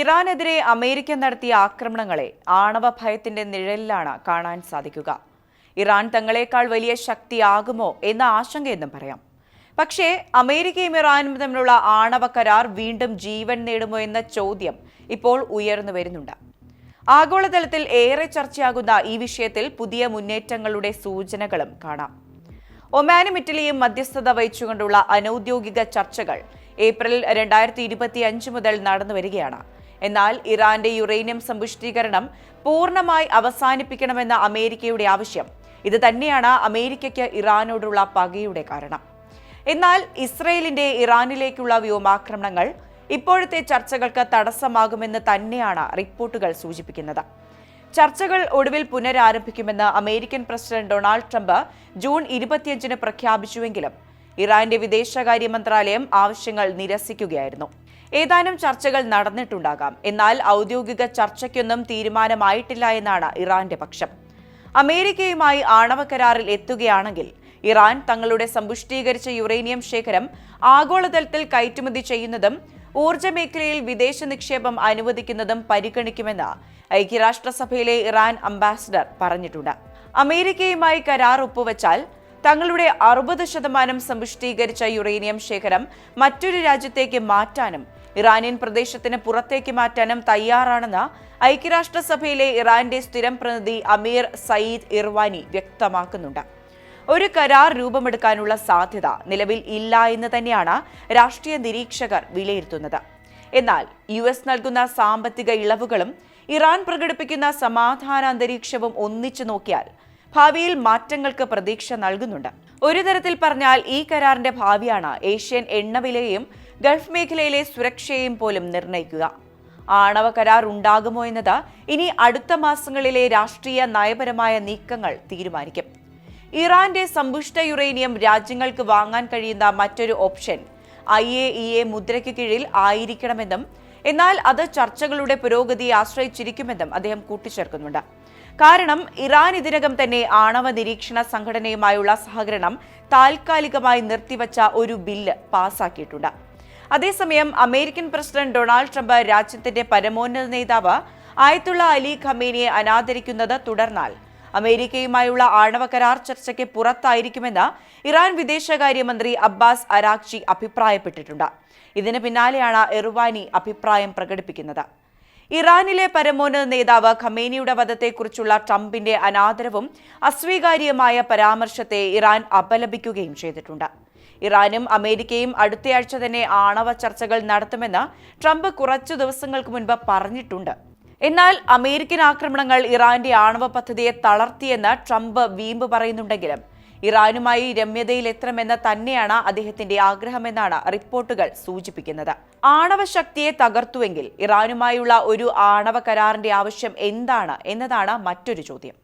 ഇറാനെതിരെ അമേരിക്ക നടത്തിയ ആക്രമണങ്ങളെ ആണവ ഭയത്തിന്റെ നിഴലിലാണ് കാണാൻ സാധിക്കുക. ഇറാൻ തങ്ങളെക്കാൾ വലിയ ശക്തിയാകുമോ എന്ന ആശങ്കയെന്നും പറയാം. പക്ഷേ അമേരിക്കയും ഇറാനും തമ്മിലുള്ള ആണവ കരാർ വീണ്ടും ജീവൻ നേടുമോ എന്ന ചോദ്യം ഇപ്പോൾ ഉയർന്നു വരുന്നുണ്ട്. ആഗോളതലത്തിൽ ഏറെ ചർച്ചയാകുന്ന ഈ വിഷയത്തിൽ പുതിയ മുന്നേറ്റങ്ങളുടെ സൂചനകളും കാണാം. ഒമാനും ഇറ്റലിയും മധ്യസ്ഥത വഹിച്ചുകൊണ്ടുള്ള അനൌദ്യോഗിക ചർച്ചകൾ ഏപ്രിൽ രണ്ടായിരത്തി ഇരുപത്തി അഞ്ച് മുതൽ നടന്നു വരികയാണ് എന്നാൽ ഇറാന്റെ യുറേനിയം സമ്പുഷ്ടീകരണം പൂർണമായി അവസാനിപ്പിക്കണമെന്ന അമേരിക്കയുടെ ആവശ്യം. ഇത് തന്നെയാണ് അമേരിക്കയ്ക്ക് ഇറാനോടുള്ള പകയുടെ കാരണം. എന്നാൽ ഇസ്രയേലിന്റെ ഇറാനിലേക്കുള്ള വ്യോമാക്രമണങ്ങൾ ഇപ്പോഴത്തെ ചർച്ചകൾക്ക് തടസ്സമാകുമെന്ന് തന്നെയാണ് റിപ്പോർട്ടുകൾ സൂചിപ്പിക്കുന്നത്. ചർച്ചകൾ ഒടുവിൽ പുനരാരംഭിക്കുമെന്ന് American president Donald Trump June ഇരുപത്തിയഞ്ചിന് പ്രഖ്യാപിച്ചുവെങ്കിലും ഇറാന്റെ വിദേശകാര്യ മന്ത്രാലയം ആവശ്യങ്ങൾ നിരസിക്കുകയായിരുന്നു. ഏതാനും ചർച്ചകൾ നടന്നിട്ടുണ്ടാകാം. എന്നാൽ ഔദ്യോഗിക ചർച്ചയ്ക്കൊന്നും തീരുമാനമായിട്ടില്ല എന്നാണ് ഇറാന്റെ പക്ഷം. അമേരിക്കയുമായി ആണവ കരാറിൽ എത്തുകയാണെങ്കിൽ ഇറാൻ തങ്ങളുടെ സമ്പുഷ്ടീകരിച്ച യുറേനിയം ശേഖരം ആഗോളതലത്തിൽ കയറ്റുമതി ചെയ്യുന്നതും ഊർജ മേഖലയിൽ വിദേശ നിക്ഷേപം അനുവദിക്കുന്നതും പരിഗണിക്കുമെന്ന് ഐക്യരാഷ്ട്രസഭയിലെ ഇറാൻ അംബാസിഡർ പറഞ്ഞിട്ടുണ്ട്. അമേരിക്കയുമായി കരാർ ഒപ്പുവച്ചാൽ തങ്ങളുടെ അറുപത് ശതമാനം സമ്പുഷ്ടീകരിച്ച യുറേനിയം ശേഖരം മറ്റൊരു രാജ്യത്തേക്ക് മാറ്റാനും ഇറാനിയൻ പ്രദേശത്തിന് പുറത്തേക്ക് മാറ്റാനും തയ്യാറാണെന്ന് ഐക്യരാഷ്ട്രസഭയിലെ ഇറാന്റെ സ്ഥിരം പ്രതിനിധി അമീർ സയ്യിദ് ഇർവാനി വ്യക്തമാക്കുന്നുണ്ട്. ഒരു കരാർ രൂപമെടുക്കാനുള്ള സാധ്യത നിലവിൽ ഇല്ല എന്ന് തന്നെയാണ് രാഷ്ട്രീയ നിരീക്ഷകർ വിലയിരുത്തുന്നത്. എന്നാൽ യു എസ് നൽകുന്ന സാമ്പത്തിക ഇളവുകളും ഇറാൻ പ്രകടിപ്പിക്കുന്ന സമാധാന അന്തരീക്ഷവും ഒന്നിച്ചു നോക്കിയാൽ ഭാവിയിൽ മാറ്റങ്ങൾക്ക് പ്രതീക്ഷ നൽകുന്നുണ്ട്. ഒരു തരത്തിൽ പറഞ്ഞാൽ ഈ കരാറിന്റെ ഭാവിയാണ് ഏഷ്യൻ എണ്ണവിലയും ഗൾഫ് മേഖലയിലെ സുരക്ഷയെയും പോലും നിർണയിക്കുക. ആണവ കരാർ ഉണ്ടാകുമോ എന്നത് ഇനി അടുത്ത മാസങ്ങളിലെ രാഷ്ട്രീയ നയപരമായ നീക്കങ്ങൾ തീരുമാനിക്കും. ഇറാന്റെ സമ്പുഷ്ട യുറേനിയം രാജ്യങ്ങൾക്ക് വാങ്ങാൻ കഴിയുന്ന മറ്റൊരു option I A E A മുദ്രയ്ക്ക് കീഴിൽ ആയിരിക്കണമെന്നും എന്നാൽ അത് ചർച്ചകളുടെ പുരോഗതിയെ ആശ്രയിച്ചിരിക്കുമെന്നും അദ്ദേഹം കൂട്ടിച്ചേർക്കുന്നുണ്ട്. കാരണം ഇറാൻ ഇതിനകം തന്നെ ആണവ നിരീക്ഷണ സംഘടനയുമായുള്ള സഹകരണം താൽക്കാലികമായി നിർത്തിവച്ച ഒരു ബില്ല് പാസാക്കിയിട്ടുണ്ട്. അതേസമയം അമേരിക്കൻ പ്രസിഡന്റ് ഡൊണാൾഡ് ട്രംപ് രാജ്യത്തിന്റെ പരമോന്നത നേതാവ് ആയത്തുള്ള അലി ഖമേനിയെ അനാദരിക്കുന്നത് തുടർന്നാൽ അമേരിക്കയുമായുള്ള ആണവ കരാർ ചർച്ചയ്ക്ക് പുറത്തായിരിക്കുമെന്ന് ഇറാൻ വിദേശകാര്യമന്ത്രി അബ്ബാസ് അരാക്ചി അഭിപ്രായപ്പെട്ടിട്ടുണ്ട്. ഇതിന് പിന്നാലെയാണ് എറുവാനി അഭിപ്രായം പ്രകടിപ്പിക്കുന്നത്. ഇറാനിലെ പരമോന്നത നേതാവ് ഖമേനിയുടെ വധത്തെക്കുറിച്ചുള്ള ട്രംപിന്റെ അനാദരവും അസ്വീകാര്യമായ പരാമർശത്തെ ഇറാൻ അപലപിക്കുകയും ചെയ്തിട്ടുണ്ട്. ഇറാനും അമേരിക്കയും അടുത്തയാഴ്ച തന്നെ ആണവ ചർച്ചകൾ നടത്തുമെന്ന് ട്രംപ് കുറച്ചു ദിവസങ്ങൾക്ക് മുൻപ് പറഞ്ഞിട്ടുണ്ട്. എന്നാൽ അമേരിക്കൻ ആക്രമണങ്ങൾ ഇറാന്റെ ആണവ പദ്ധതിയെ തളർത്തിയെന്ന് ട്രംപ് വീമ്പ് പറയുന്നുണ്ടെങ്കിലും ഇറാനുമായി രമ്യതയിലെത്തണമെന്ന് തന്നെയാണ് അദ്ദേഹത്തിന്റെ ആഗ്രഹമെന്നാണ് റിപ്പോർട്ടുകൾ സൂചിപ്പിക്കുന്നത്. ആണവ ശക്തിയെ തകർത്തുവെങ്കിൽ ഇറാനുമായുള്ള ഒരു ആണവ കരാറിന്റെ ആവശ്യം എന്താണ് എന്നതാണ് മറ്റൊരു ചോദ്യം.